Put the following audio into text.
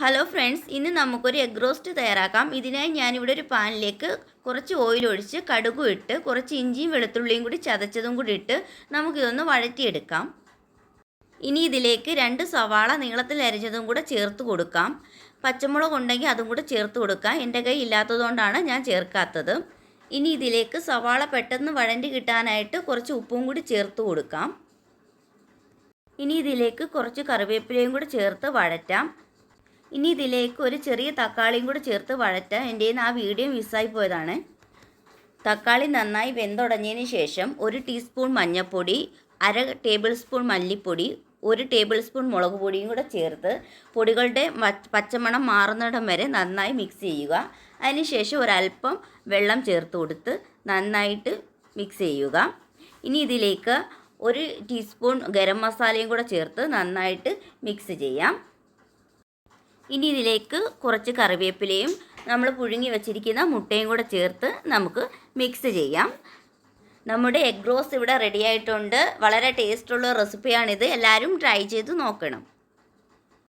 Hello friends ഇന്ന് നമുക്കൊരു egg roast തയ്യാറാക്കാം. ഇതിനായി ഞാനിവിടെ ഒരു പാനിലേക്ക് കുറച്ച് ഓയിൽ ഒഴിച്ച് കടുകും ഇട്ട് കുറച്ച് ഇഞ്ചിയും വെളുത്തുള്ളിയും കൂടി ചതച്ചതും കൂടി ഇട്ട് നമുക്കിതൊന്ന് വഴറ്റിയെടുക്കാം. ഇനി ഇതിലേക്ക് രണ്ട് സവാള നീളത്തിൽ അരിഞ്ഞതും കൂടെ ചേർത്ത് കൊടുക്കാം. പച്ചമുളക് ഉണ്ടെങ്കിൽ അതും കൂടെ ചേർത്ത് കൊടുക്കാം. എന്റെ കൈ ഇല്ലാത്തതുകൊണ്ടാണ് ഞാൻ ചേർക്കാത്തത്. ഇനി ഇതിലേക്ക് സവാള പെട്ടെന്ന് വഴണ്ടി കിട്ടാനായിട്ട് കുറച്ച് ഉപ്പും കൂടി ചേർത്ത് കൊടുക്കാം. ഇനി ഇതിലേക്ക് കുറച്ച് കറിവേപ്പിലയും കൂടി ചേർത്ത് വഴറ്റാം. ഇനി ഇതിലേക്ക് ഒരു ചെറിയ തക്കാളിയും കൂടി ചേർത്ത് വഴറ്റാൻ എന്റെ ആ വീഡിയോ മിസ്സായി പോയതാണ്. തക്കാളി നന്നായി വെന്തുടഞ്ഞതിന് ശേഷം ഒരു ടീസ്പൂൺ മഞ്ഞൾപ്പൊടി അര ടേബിൾ സ്പൂൺ മല്ലിപ്പൊടി ഒരു ടേബിൾ സ്പൂൺ മുളക് പൊടിയും കൂടെ ചേർത്ത് പൊടികളുടെ പച്ചമണം മാറുന്നിടം വരെ നന്നായി മിക്സ് ചെയ്യുക. അതിനുശേഷം ഒരല്പം വെള്ളം ചേർത്ത് കൊടുത്ത് നന്നായിട്ട് മിക്സ് ചെയ്യുക. ഇനി ഇതിലേക്ക് ഒരു ടീസ്പൂൺ ഗരം മസാലയും കൂടെ ചേർത്ത് നന്നായിട്ട് മിക്സ് ചെയ്യാം. ഇനി ഇതിലേക്ക് കുറച്ച് കറിവേപ്പിലയും നമ്മൾ പുഴുങ്ങി വെച്ചിരിക്കുന്ന മുട്ടയും കൂടെ ചേർത്ത് നമുക്ക് മിക്സ് ചെയ്യാം. നമ്മുടെ എഗ് റോസ് ഇവിടെ റെഡിയായിട്ടുണ്ട് വളരെ ടേസ്റ്റുള്ള റെസിപ്പിയാണിത് എല്ലാവരും ട്രൈ ചെയ്ത് നോക്കണം.